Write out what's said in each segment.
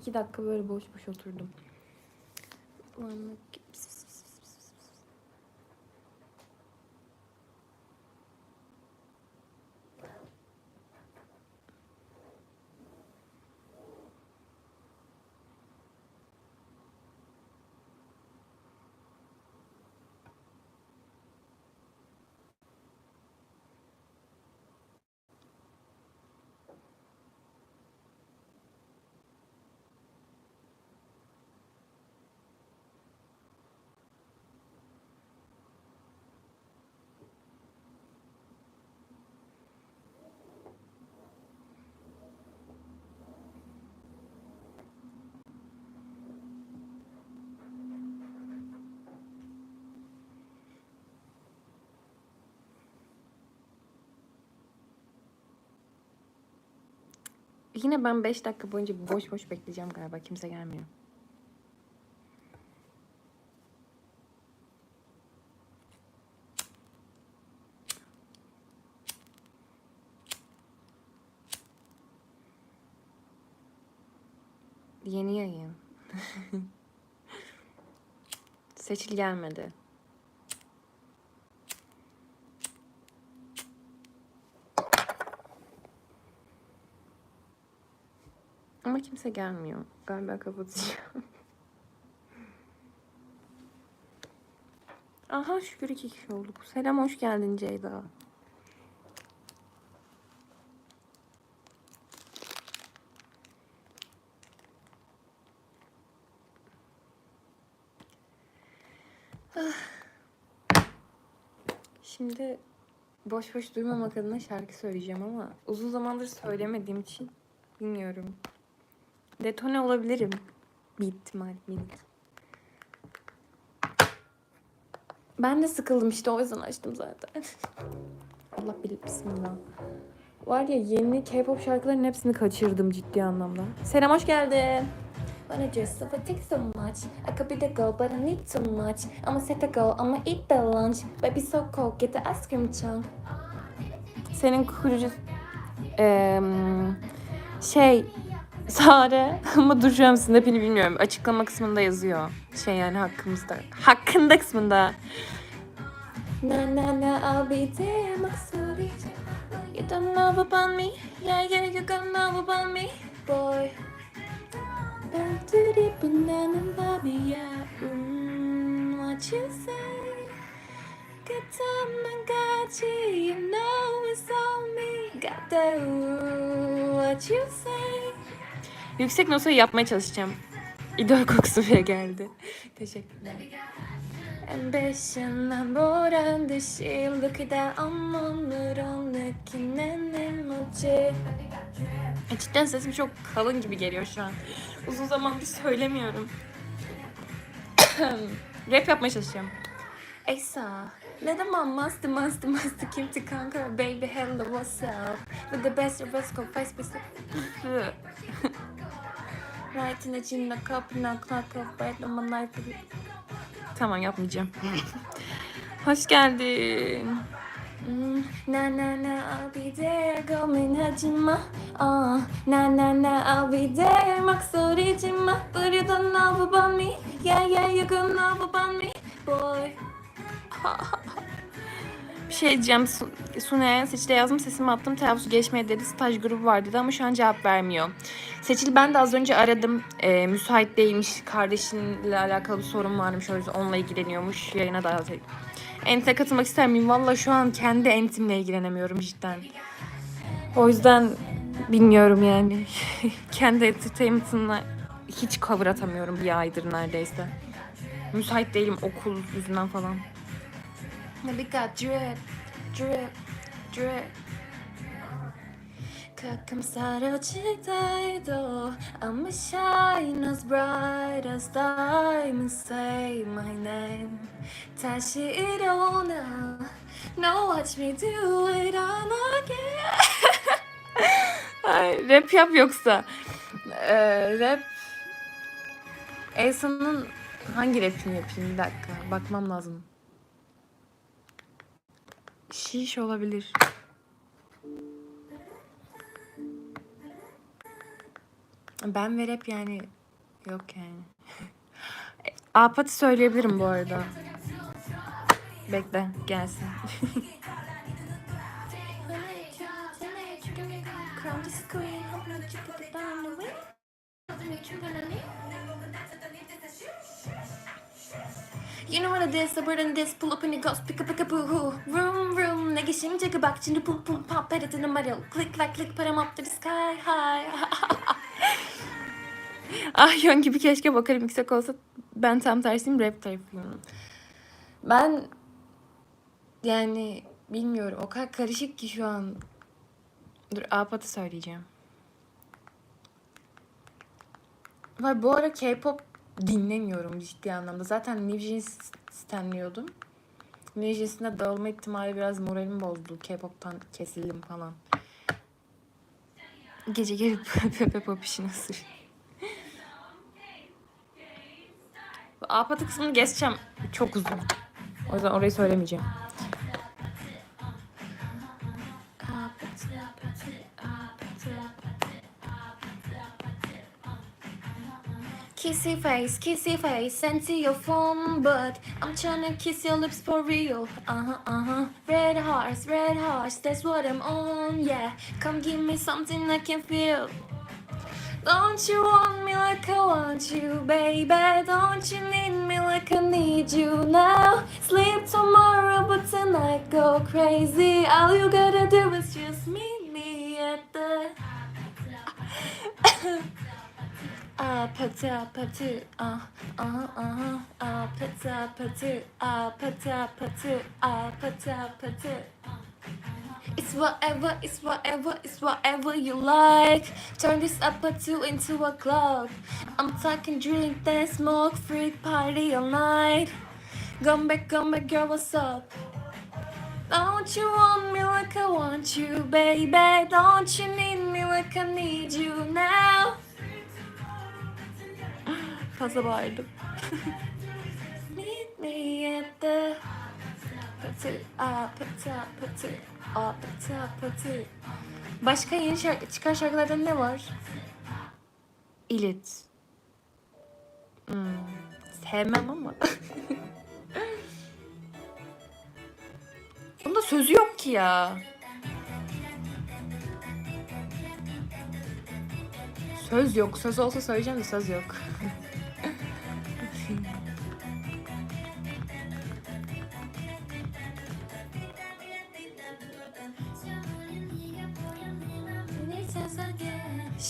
İki dakika böyle boş boş oturdum. Ulan, Yine ben 5 dakika boyunca boş boş bekleyeceğim galiba. Kimse gelmiyor. Yeni yayın. Seçil gelmedi. Ama kimse gelmiyor. Galiba kapatacağım. Aha şükür iki kişi olduk. Selam hoş geldin Ceyda. Ah. Şimdi boş boş durmamak adına şarkı söyleyeceğim ama uzun zamandır söylemediğim için bilmiyorum. Detone olabilirim. Bir ihtimal minik. Ben de sıkıldım işte o yüzden açtım zaten. Allah bilir bismillah. Var ya yeni K-pop şarkıların hepsini kaçırdım ciddi anlamda. Selam hoş geldin. Wanna dress up, I take so much. I could be the girl, but I need too much. I'ma set the goal, I'ma eat the lunch. Baby so cold, get the ice cream chunk. Senin kurucu... Eee şey Sare ama dur şu an snap'ini bilmiyorum. Açıklama kısmında yazıyor. Şey yani hakkımızda. Hakkında kısmında. Na na na I'll be there maksudi. You don't know about me. Yeah yeah you don't know about me. Boy. Ben tutti banana baby yeah. What you say? Good time you. Know it's on me. Got that what you say? Yüksek nosa yapmaya çalışacağım. İdol kokusu bile geldi. Teşekkürler. Ambition. E, cidden sesim çok kalın gibi geliyor şu an. Uzun zamandır söylemiyorum. Rap yapmaya çalışacağım. Esa. Ne zaman mastı mastı mastı kimti kanka baby hello what's up with the best your best go face Nightin içinde kapına kalkıp bekleme night. Tamam yapmayacağım. Hoş geldin. Hmm, na na na I'll be there gomin hacıma Ah na na na I'll be there maksuricima But you don't know about me Yeah yeah you can know about me boy Bir şey diyeceğim Su- Sune'ye Seçil'e yazdım sesimi attım telaffuz geçmeye dedi staj grubu var dedi ama şu an cevap vermiyor. Seçil ben de az önce aradım Ee, müsait değilmiş kardeşinle alakalı bir sorun varmış o yüzden onunla ilgileniyormuş yayına edip. Ente katılmak ister miyim? Valla şu an kendi entimle ilgilenemiyorum cidden. O yüzden bilmiyorum yani. kendi entertainment'ımla hiç cover atamıyorum bir aydır neredeyse. Müsait değilim okul yüzünden falan. We got drip, drip, drip. 가끔 사라지다 해도 I'm a shine as bright as diamond Say my name 다시 일어나 Now watch me do it all again Ay, rap yap yoksa ee, Rap Elsa'nın hangi rapini yapayım bir dakika bakmam lazım Şiş olabilir. Ben ve rap yani yok yani. Apat'ı söyleyebilirim bu arada. Bekle gelsin. You know what it is, a bird in this, pull up and it goes, pick a pick up, a boo hoo. Vroom vroom, ne geçimce kabak, şimdi pum pum pop, edit in the middle. Click like click, put 'em up to the sky high. ah yon gibi keşke bakarım yüksek olsa ben tam tersiyim rap tarafıyım. Ben yani bilmiyorum o kadar karışık ki şu an. Dur Apat'ı söyleyeceğim. Var bu ara K-pop dinlemiyorum ciddi anlamda. Zaten New Jeans stenliyordum. New Jeans'in de dağılma ihtimali biraz moralim bozdu. K-pop'tan kesildim falan. Gece gelip Pepe Pop işi nasıl? Apatı kısmını geçeceğim. Çok uzun. O yüzden orayı söylemeyeceğim. Kissy face, kissy face, sent to your phone, but I'm tryna kiss your lips for real. Uh huh, uh huh. Red hearts, red hearts, that's what I'm on, yeah. Come give me something I can feel. Don't you want me like I want you, baby? Don't you need me like I need you now? Sleep tomorrow, but tonight go crazy. All you gotta do is just meet me at the. Ah, pata patu, ah, uh, uh, ah, pata patu, ah, pata patu, ah, pata patu. It's whatever, it's whatever, it's whatever you like. Turn this up a two into a club. I'm talking drink, dance, smoke, freak, party all night. Come back, come back, girl, what's up? Don't you want me like I want you, baby? Don't you need me like I need you now? Fazla bağırdım. Meet me at the a a. Başka yeni şarkı, çıkan şarkılardan ne var? İlit. Hmm, sevmem ama. Bunda sözü yok ki ya. Söz yok. Söz olsa söyleyeceğim de söz yok.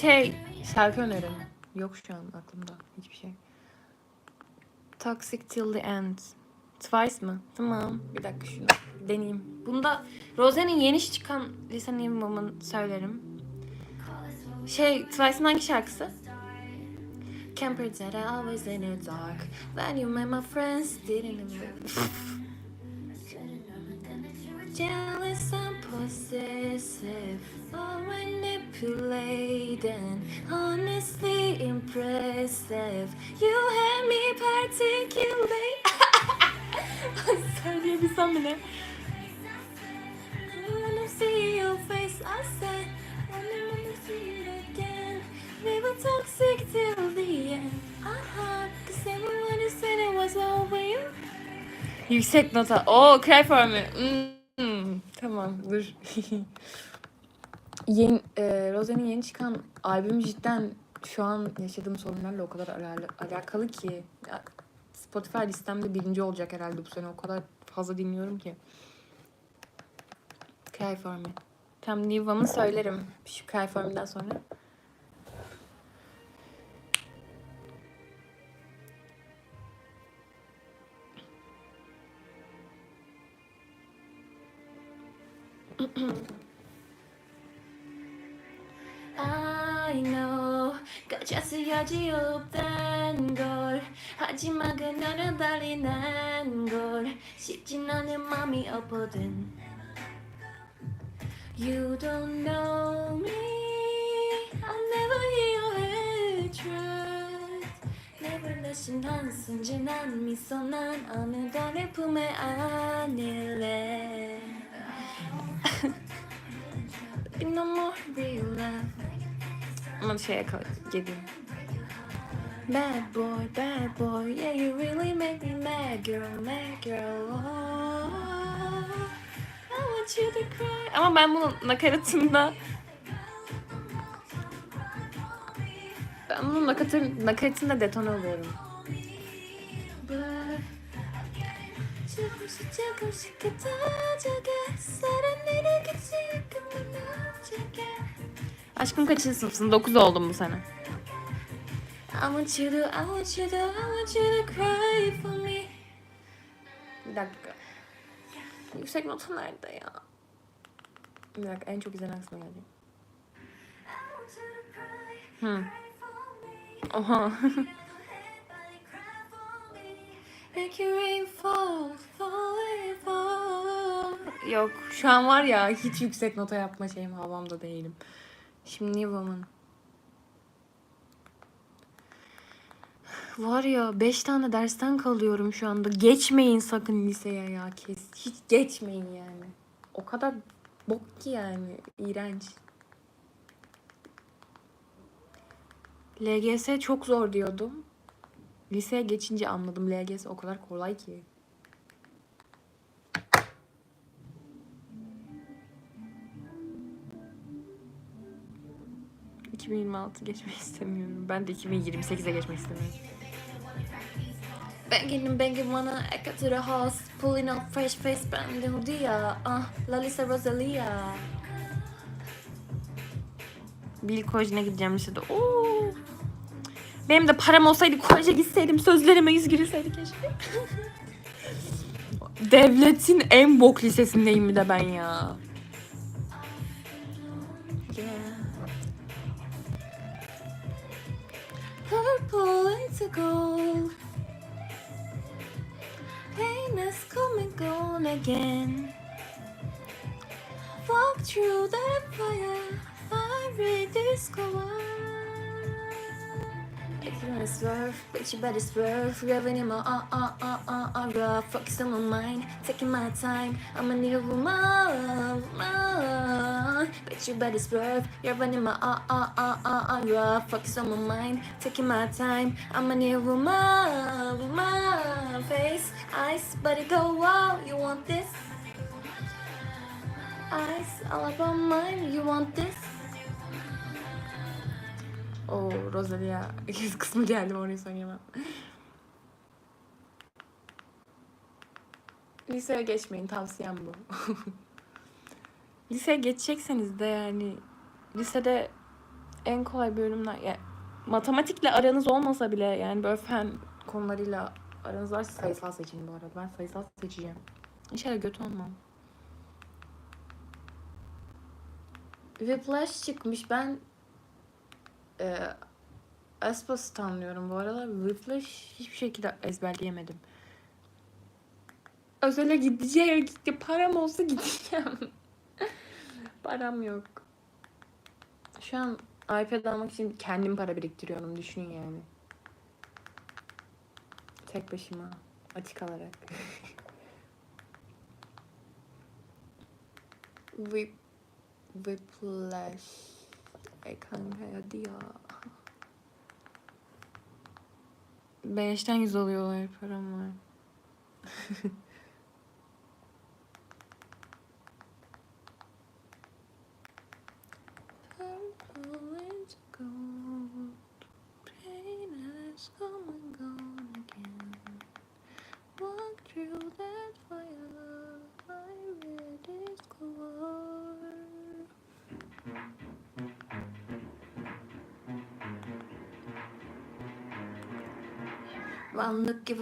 Şey, şarkı önerim. Yok şu an aklımda hiçbir şey. Toxic Till the End. Twice mı? Tamam. Bir dakika şunu deneyeyim. Bunda Rose'nin yeni çıkan Listen Even Woman söylerim. Şey, Twice'ın hangi şarkısı? Can't pretend I always in the dark. When you met my friends, didn't. Jealous and possessive, or manipulating, honestly impressive. You had me particularly. Söyleyebilsem bile. I wanna see your face, I said. I wanna see it again. We were toxic till the end. Uh-huh, cause everyone said it was over you. Yüksek nota. Oo, cry for me. Hmm, tamam, dur. yeni, e, Rose'nin yeni çıkan albüm cidden şu an yaşadığım sorunlarla o kadar ala- alakalı ki. Ya, Spotify listemde birinci olacak herhalde bu sene. O kadar fazla dinliyorum ki. Cry for. Tam Niva'mı söylerim şu Cry for sonra. I know 가짜스 여지 없단 걸. 하지만 그녀는 달리 난걸. 쉽진 않은 맘이 없거든. You don't know me. I'll never hear your hatred Never 내신 한숨 지난 미소 난 어느덧 내 품에 안일래 Baby, no more real Ama şeye geleyim. Bad boy, bad boy, yeah you really make me mad girl, mad girl. Oh, I want you to cry. Ama ben bunun nakaratında ben bunun nakaratın, nakaratında detone oluyorum. 조금씩 조금씩 흩어져가 사랑을 같이 무너져가 Aşkım kaçıncı sınıfsın? 9 oldum bu sene. I want you to, I want you to, I want you to cry for me. Bir dakika. Yüksek nota nerede ya? Bir dakika en çok izlenen kısma geldi. Hı. Oha. Make your rain fall, fall, fall. Yok şu an var ya hiç yüksek nota yapma şeyim havamda değilim. Şimdi Woman. Var ya 5 tane dersten kalıyorum şu anda. Geçmeyin sakın liseye ya kes. Hiç geçmeyin yani. O kadar bok ki yani. iğrenç. LGS çok zor diyordum. Liseye geçince anladım LGS o kadar kolay ki. ...2026 geçmek istemiyorum. Ben de 2028'e geçmek istemiyorum. Banging banging wanna echo to the house Pulling up fresh face band the hoodie Ah, Lalisa Rosalia Bill Koleji'ne gideceğim lisede. Oo. Benim de param olsaydı koleje gitseydim sözlerime yüz girseydi keşke. Devletin en bok lisesindeyim bir de ben ya. Pain is come and gone again. Walk through that fire. I read wanna swerve, but you better swerve. Revving in my uh uh uh uh uh rough. Focus on my mind, taking my time. I'm a new woman, woman. But you better swerve. You're running my uh uh uh uh uh rough. Focus on my mind, taking my time. I'm a new woman, woman. Face, eyes, it go wow. You want this? Eyes all about mine. You want this? O Rosalia yüz kısmı geldi orayı söyleyemem. Liseye geçmeyin tavsiyem bu. Liseye geçecekseniz de yani lisede en kolay bölümler yani matematikle aranız olmasa bile yani böyle fen konularıyla aranız varsa sayısal seçin bu arada. Ben sayısal seçeceğim. İnşallah göt olmam. Whiplash çıkmış. Ben e, Aspas'ı tanıyorum bu arada. Whiplash hiçbir şekilde ezberleyemedim. Özele gideceğim. Gitti. Param olsa gideceğim. Param yok. Şu an iPad almak için kendim para biriktiriyorum. Düşünün yani. Tek başıma. Açık alarak. Whip, whiplash. Kanka hadi ya. Beşten yüz alıyorlar param var.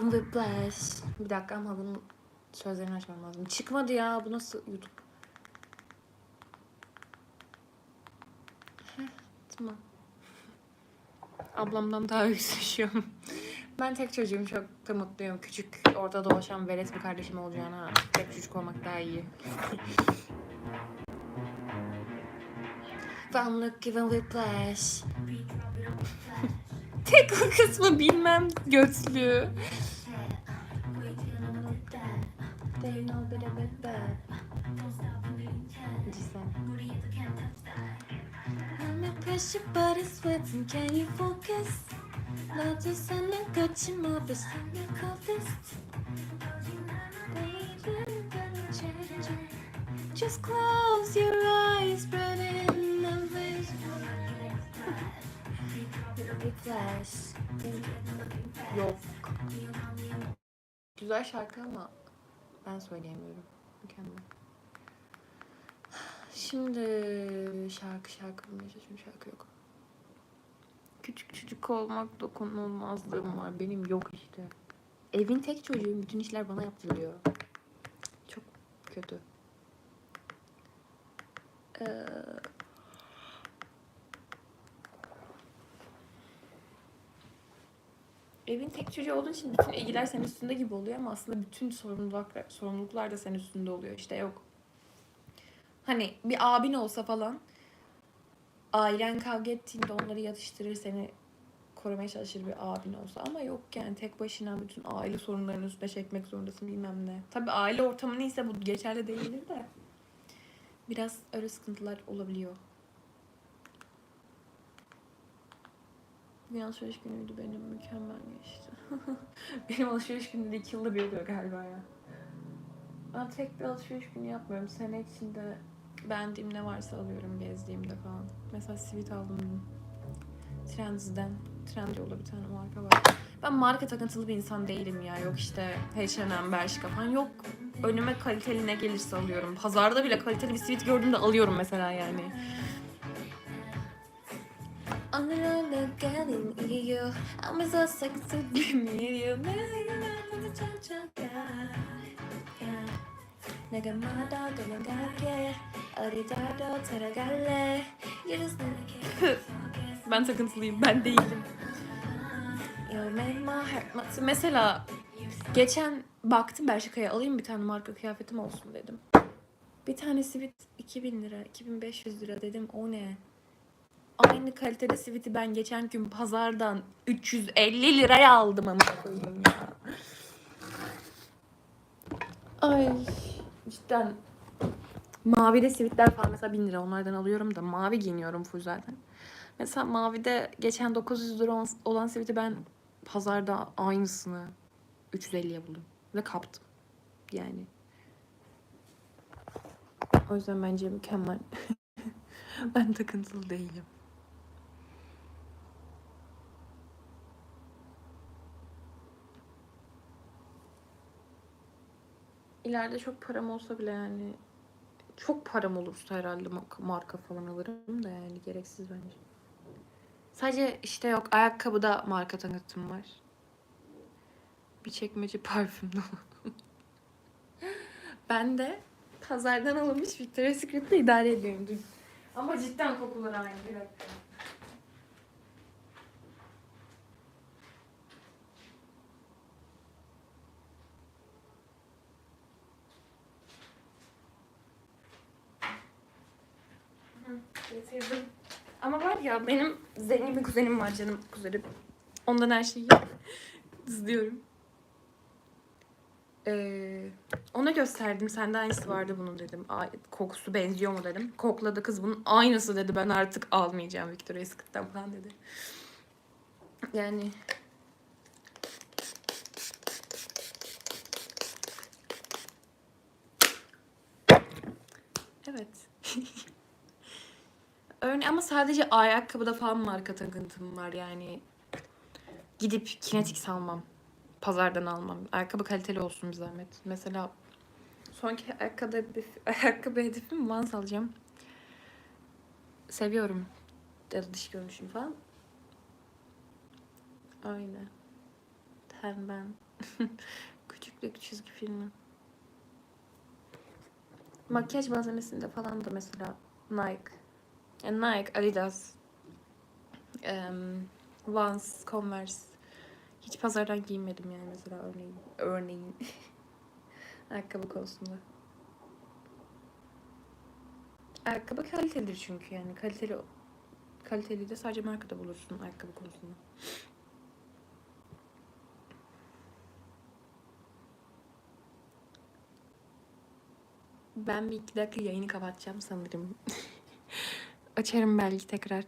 Given whiplash. Bir dakika ama bunun sözlerini açmam lazım. Çıkmadı ya. Bu nasıl YouTube? Heh, tamam. Ablamdan daha yüksüşüyorum. Ben tek çocuğum çok da mutluyum. Küçük orada dolaşan velet bir kardeşim olacağına tek çocuk olmak daha iyi. One look given whiplash. Tek o kısmı bilmem götlü they know a bit of it, but just I'm in pressure, but it's. Can you focus? Bence senden kaçınma, biz seninle kaldız. Just close your eyes, spread in the face. Big. Yok. Güzel şarkı ama ben söyleyemiyorum. Mükemmel. Şimdi şarkı şarkı bulmaya çalışıyorum. Şarkı yok. Küçük çocuk olmak dokunulmazlığım var. Benim yok işte. Evin tek çocuğuyum. Bütün işler bana yaptırılıyor. Çok kötü. Ee, evin tek çocuğu olduğun için bütün ilgiler senin üstünde gibi oluyor ama aslında bütün sorumluluklar, sorumluluklar da senin üstünde oluyor. İşte yok. Hani bir abin olsa falan ailen kavga ettiğinde onları yatıştırır seni korumaya çalışır bir abin olsa ama yok yani tek başına bütün aile sorunlarını üstüne çekmek zorundasın bilmem ne. Tabii aile ortamı neyse bu geçerli değildir de biraz öyle sıkıntılar olabiliyor. Bir alışveriş günüydü benim mükemmel geçti. benim alışveriş günü de iki yılda bir oluyor galiba ya. Ben tek bir alışveriş günü yapmıyorum. Sene içinde beğendiğim ne varsa alıyorum gezdiğimde falan. Mesela sivit aldım dün. Trends'den. Trendyol'da bir tane marka var. Ben marka takıntılı bir insan değilim ya. Yok işte H&M, Bershka falan. Yok önüme kaliteli ne gelirse alıyorum. Pazarda bile kaliteli bir sivit gördüğümde alıyorum mesela yani. Onlarla gelin iyi Ama zor saksı bilmiyor Nagamada galangake Aridado taragale Ben takıntılıyım ben değilim Mesela geçen baktım Berşika'ya alayım bir tane marka kıyafetim olsun dedim. Bir tanesi bir 2000 lira, 2500 lira dedim. O ne? Aynı kalitede siviti ben geçen gün pazardan 350 liraya aldım ama koyayım ya. Ay cidden mavide sivitler falan mesela 1000 lira onlardan alıyorum da mavi giyiniyorum full zaten. Mesela mavide geçen 900 lira olan siviti ben pazarda aynısını 350'ye buldum ve kaptım. Yani. O yüzden bence mükemmel. ben takıntılı değilim. İleride çok param olsa bile yani çok param olursa herhalde marka, falan alırım da yani gereksiz bence. Sadece işte yok ayakkabıda marka tanıtım var. Bir çekmece parfüm dolu. ben de pazardan alınmış Victoria's Secret'le idare ediyorum. Ama cidden kokular aynı bir dakika. Hı, Getirdim. Ama var ya benim zengin bir kuzenim var canım kuzenim. Ondan her şeyi izliyorum. Ee, ona gösterdim. Sende aynısı vardı bunun dedim. Ay, kokusu benziyor mu dedim. Kokladı kız bunun aynısı dedi. Ben artık almayacağım Victoria's Secret'ten falan dedi. Yani Evet. Ama sadece ayakkabıda falan marka takıntım var yani. Gidip kinetik almam. Pazardan almam. Ayakkabı kaliteli olsun bir zahmet. Mesela sonki ayakkabı, ayakkabı hedefim Vans alacağım. Seviyorum. Ya da dış görünüşünü falan. Aynen. Ten ben. Küçüklük çizgi filmi. Makyaj malzemesinde falan da mesela Nike. Nike, Adidas, em, Vans, Converse. Hiç pazardan giymedim yani mesela örneğin. Örneğin. Ayakkabı konusunda. Ayakkabı kalitelidir çünkü yani kaliteli kaliteli de sadece markada bulursun ayakkabı konusunda. Ben bir iki dakika yayını kapatacağım sanırım. Açarım belki tekrar.